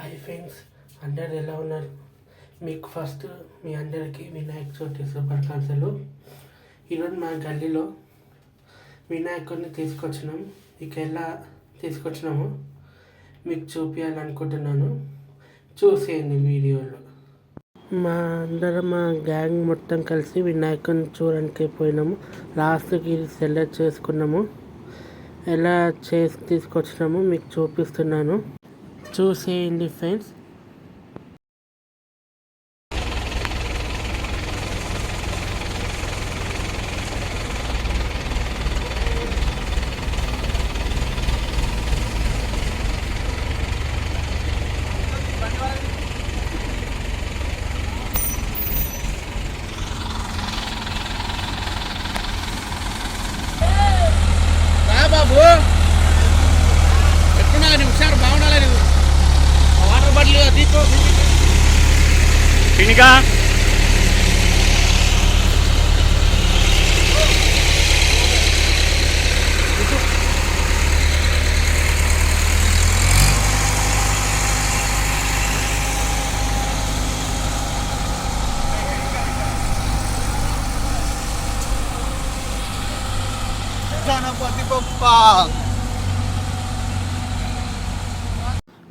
Hi friends అందరు ఎలా ఉన్నారు? మీకు ఫస్ట్ మీ అందరికీ వినాయక చవితి శుభాకాంక్షలు. ఈరోజు మా గల్లీలో వినాయకుడిని తీసుకొచ్చినాం. మీకు ఎలా తీసుకొచ్చినాము మీకు చూపించాలనుకుంటున్నాను చూసేయండి వీడియోలో. మా అందరం మా గ్యాంగ్ మొత్తం కలిసి వినాయకుడిని చూడడానికి పోయినాము. లాస్ట్కి సెలెక్ట్ చేసుకున్నాము. ఎలా చేసి తీసుకొచ్చినాము మీకు చూపిస్తున్నాను. చూసేయండి friends ini kan? Sini ka. Buat di bempang.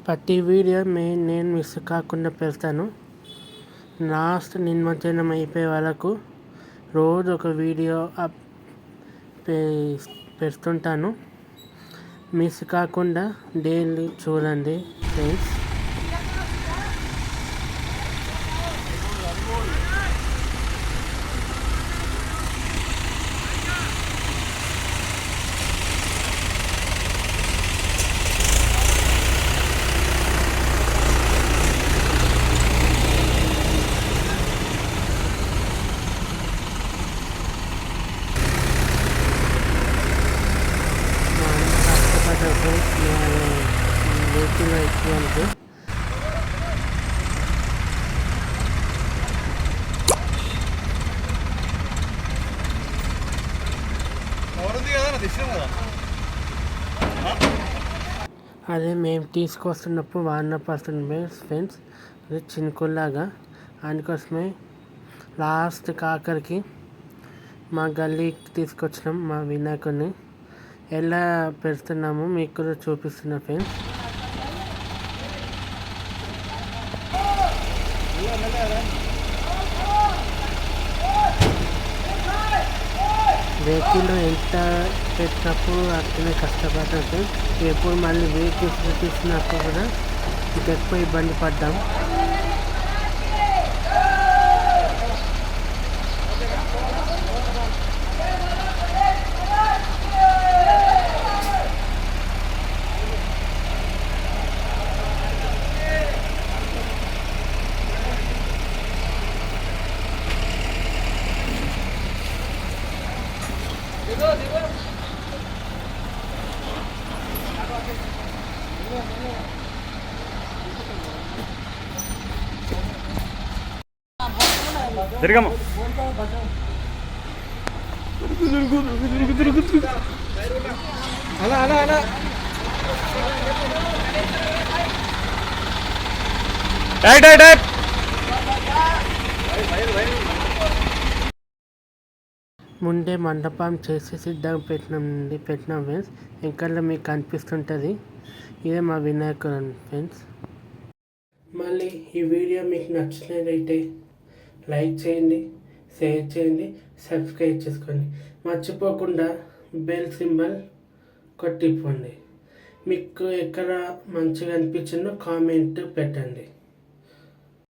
ప్రతి వీడియో మే నేను మిస్ కాకుండా పెడతాను. లాస్ట్ నిమజ్జనం అయిపోయే వరకు రోజు ఒక వీడియో అప్ పెడుతుంటాను. మిస్ కాకుండా డైలీ చూడండి ఫ్రెండ్స్ మా అన్న కష్టపడ్డ ఫ్రెండ్స్ ఎక్కువ అదే మేము తీసుకొస్తున్నప్పుడు వాడిన పర్సన్ ఫ్రెండ్స్ అది చినుకుల్లాగా. అందుకోసమే లాస్ట్ కాకరికి మా గల్లీకి తీసుకొచ్చినాం మా వినాయకుడిని ఎలా పెడుతున్నామో మీకు కూడా చూపిస్తున్నా ఫ్రెండ్స్. వెహికల్ ఎంత పెట్టినప్పుడు అట్లనే కష్టపడ్డాం సార్ ఎప్పుడు మళ్ళీ వెహికల్స్ పెట్టిస్తున్నప్పుడు కూడా ఇంకా ఎక్కువ ఇబ్బంది పడ్డాం. జరగమ్మ అలా అలా అలా టైట్ టైట్. డైట్ ముందే మండపం చేసి సిద్ధంగా పెట్టినండి నుండి పెట్టినాం ఫ్రెండ్స్. ఇంకా మీకు కనిపిస్తుంటుంది. ఇదే మా వినాయకుడు ఫ్రెండ్స్. మళ్ళీ ఈ వీడియో మీకు నచ్చినట్లయితే లైక్ చేయండి షేర్ చేయండి సబ్స్క్రైబ్ చేసుకోండి. మర్చిపోకుండా బెల్ సింబల్ కొట్టిపోండి. మీకు ఎక్కడ మంచిగా అనిపించిందో కామెంట్ పెట్టండి.